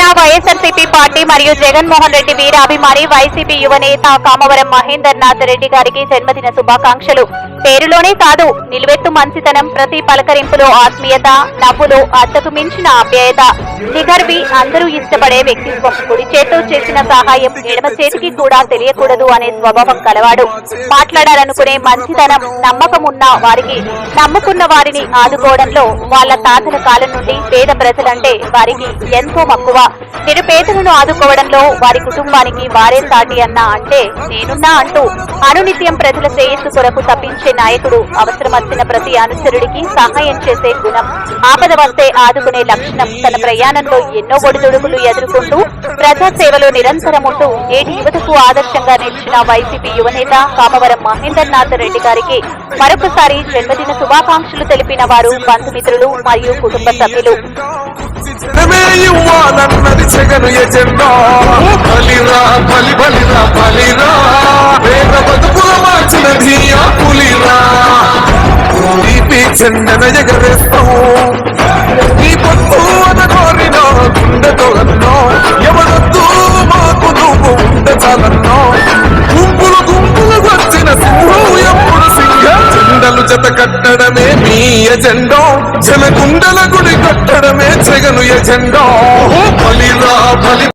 తెలిపిన వైఎస్ఆర్సీపీ పార్టీ మరియు జగన్మోహన్ రెడ్డి వీరాభిమాని వైసీపీ యువనేత కామవరం మహేందర్ నాథ్ రెడ్డి గారికి జన్మదిన శుభాకాంక్షలు. పేరులోనే కాదు నిలువెత్తు మంచితనం ప్రతి పలకరింపులో ఆత్మీయత నవ్వులు అద్దకు మించిన ఆప్యాయత. నిగర్వి అందరూ ఇష్టపడే వ్యక్తిత్వం. కుడి చేతో చేసిన సహాయం ఎడమ చేతికి కూడా తెలియకూడదు అనే స్వభావం కలవాడు. మాట్లాడాలనుకునే మంచితనం నమ్మకం ఉన్న వారికి నమ్ముకున్న వారిని ఆదుకోవడంలో వాళ్ళ తాతల కాలం నుండి పేద ప్రజలంటే వారికి ఎంతో మక్కువ. నిరుపేదలను ఆదుకోవడంలో వారి కుటుంబానికి వారే సాటి అన్నా అంటే నేనున్నా అంటూ అనునిత్యం ప్రజల శ్రేయస్సు కొరకు తప్పించే నాయకుడు అవసరమొచ్చిన ప్రతి అనుచరుడికి సహాయం చేసే గుణం ఆపద వస్తే ఆదుకునే లక్షణం తన ప్రయాణంలో ఎన్నో ఒడిదుడుకులు ఎదుర్కొంటూ ప్రజా సేవలో నిరంతరం ఉంటూ నేటి యువతకు ఆదర్శంగా నిలిచిన వైసీపీ యువనేత కామవరం మహేందర్నాథ్ రెడ్డి గారికి మరొకసారి జన్మదిన శుభాకాంక్షలు తెలిపిన వారు బంధుమిత్రులు మరియు కుటుంబ సభ్యులు. జనమే జగను ఎజెండా బలిరా బలి బలిరా బలిరా. వేద బతుకుల మార్చినది ఆ పులిరా నీపి చెందన ఎగరేస్తాం నీ పొత్తు అన కోరిన గుండెతో అన్నో. ఎవరొద్దు మాకు నువ్వు ఉండ చాలన్నో గుంపులు గుంపులు వచ్చిన సింహం ఎప్పుడు సింహ. చెండలు జత కట్టడమే ఎజెండో జనగుండల గుడి కట్టడమే జగను ఎజెండో బలిరా బలి